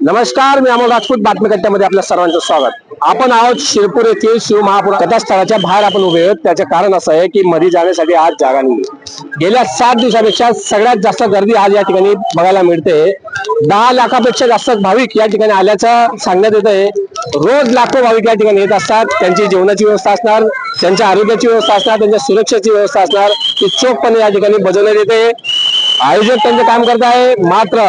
नमस्कार मी अमोल राजपूत बातमीकट्ट्यामध्ये आपल्या सर्वांचं स्वागत. आपण आहोत शिरपूर येथील शिवमहापुर कथास्थळाच्या बाहेर आपण उभे आहोत. त्याचे कारण असं आहे की मध्ये जाण्यासाठी आज जागा नाही गेल्या सात दिवसापेक्षा सगळ्यात जास्त गर्दी आज या ठिकाणी बघायला मिळते. दहा लाखापेक्षा जास्त भाविक या ठिकाणी आल्याचं सांगण्यात येत आहे रोज लाखो भाविक या ठिकाणी येत असतात. त्यांची जेवणाची व्यवस्था असणार त्यांच्या आरोग्याची व्यवस्था असणार त्यांच्या सुरक्षेची व्यवस्था असणार. ती चोखपणे या ठिकाणी बजावण्यात येते. आयोजक त्यांचं काम करत आहे. मात्र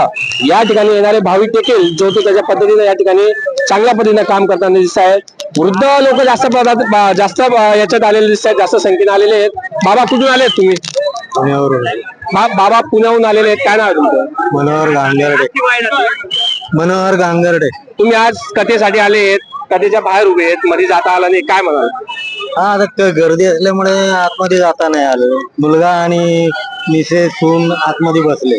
या ठिकाणी येणारे भाविक देखील जो तो त्याच्या पद्धतीने या ठिकाणी चांगल्या पद्धतीने काम करताना दिसत आहेत. वृद्ध लोक जास्त जास्त याच्यात आलेले दिसत आहेत. जास्त संख्येने आलेले आहेत. बाबा कुठून आलेत तुम्ही? पुण्यावरून. बाबा पुण्याहून आलेले आहेत. काय नाव आहे तुमचं? मनोहर गांगर्डे. मनोहर गांगर्डे. तुम्ही आज कथेसाठी आले आहेत. कथेच्या बाहेर उभे आहेत. मध्ये जाता आला नाही. काय म्हणाल? हा आता क- गर्दी असल्यामुळे आतमध्ये जाता नाही आलं. मुलगा आणि मिसेस सून आतमध्ये बसले.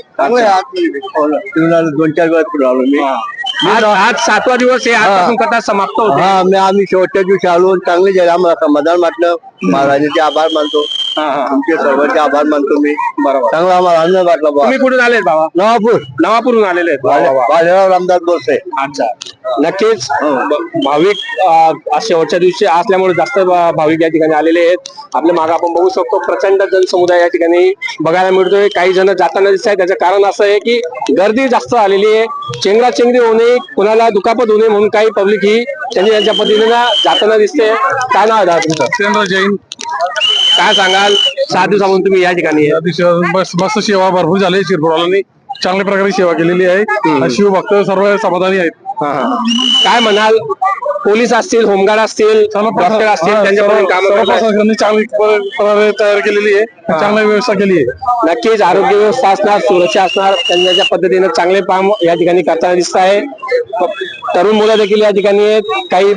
दोन चार वेळा फिरून आलो मी. आज आज सातवा दिवस आहे आजपासून कथा समाप्त होते. हा मी आम्ही शेवटच्या दिवशी आलो चांगले झाले. आम्हाला समाधान वाटलं. महाराजांचे आभार मानतो. हा, हा. तुमचे सर्वांचे आभार मानतो मी. बरोबर चांगला आम्हाला आनंद वाटला. तुम्ही कुठून आलेत बाबा नवापूर. नवापूरहून आलेले आहेत. वा, वा, वा. बालेराव रामदास बोरसे अच्छा. नक्कीच ब- भाविक अं, आज शेवटच्या दिवशी असल्यामुळे जास्त भा- भाविक या ठिकाणी आलेले आहेत. आपल्या मागे आपण बघू शकतो प्रचंड जनसमुदाय या ठिकाणी बघायला मिळतोय. काही जण जाताना दिसत आहेत. त्याचं कारण असं आहे की गर्दी जास्त आलेली आहे. चेंगरा चेंगरी होणे कुणाला दुखापत होणे म्हणून काही पब्लिक ही त्यांनी त्यांच्या पद्धतीने जाताना दिसते. काय नाव आहे दादा तुमचं? जैन. काय सांगाल? सात दिवसापासून तुम्ही या ठिकाणी आहे. अतिशय मस्त सेवा भरपूर झाली शिरपूरवाल्यांनी चांगल्या प्रकारे सेवा केलेली आहे. शिवभक्त सर्व समाधानी आहेत. हा, हा. काय म्हणाल? पोलीस असतील होमगार्ड असतील डॉक्टर असतील त्यांच्याकडून काम सर्व प्रशासनाने चांगली प- प्रकारे तयार केलेली आहे. चांगली व्यवस्था केली आहे. नक्कीच आरोग्य व्यवस्था असणार सुरक्षा असणार त्यांच्या पद्धतीने चांगले काम या ठिकाणी करताना दिसत आहे. तरुण मुलं देखील या ठिकाणी आहेत. काही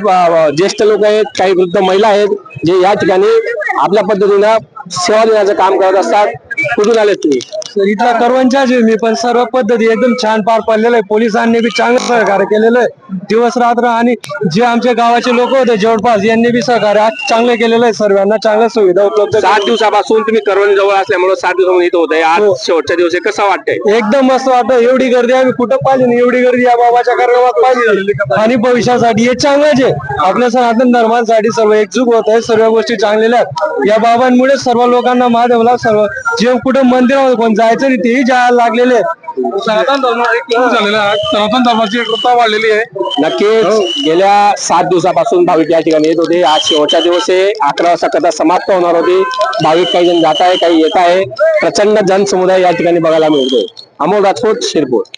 ज्येष्ठ लोक आहेत काही वृद्ध महिला आहेत जे या ठिकाणी आपल्या पद्धतीनं सेवा देण्याचं काम करत असतात. कुठून आलेत तुम्ही? इथला करवंचाच आहे मी पण सर्व पद्धती एकदम छान पार पाडलेलं आहे. पोलिसांनी बी चांगलं सहकार्य केलेलं आहे. दिवस रात्र आणि जे आमच्या गावाचे लोक होते जवळपास यांनी बी सहकार्य आज चांगलं केलेलं आहे. सर्वांना चांगल्या सुविधा उपलब्ध सात दिवसापासून तुम्ही करवणी जवळ असल्यामुळे सात दिवसापासून इथं होत. आहे आज शेवटच्या दिवशी कसं वाटतंय? एकदम मस्त वाटतं एवढी गर्दी आम्ही कुठं पाहिजे नाही. एवढी गर्दी या बाबाच्या कार्यक्रमात पाहिजे आणि भविष्यासाठी हे चांगलंच आहे आपल्या सनातन धर्मासाठी सर्व एकजूट होत आहे सर्व गोष्टी चांगलेल्या आहेत. या बाबांमुळे सर्व लोकांना महादेवला सर्व जे कुठं मंदिरामध्ये कोण जायचं नाही तेही जायला लागलेले सनातन धर्म झालेला आहे. सनातन धर्माची एकता वाढलेली आहे. नक्कीच. गेल्या सात दिवसापासून भाविक या ठिकाणी येत होते. आज शेवटचा दिवस आहे अकरा वाजता कथा समाप्त होणार होती. भाविक काही जण जात आहे काही येत आहे. प्रचंड जनसमुदाय या ठिकाणी बघायला मिळतोय. अमोल राजपूत शिरपूर.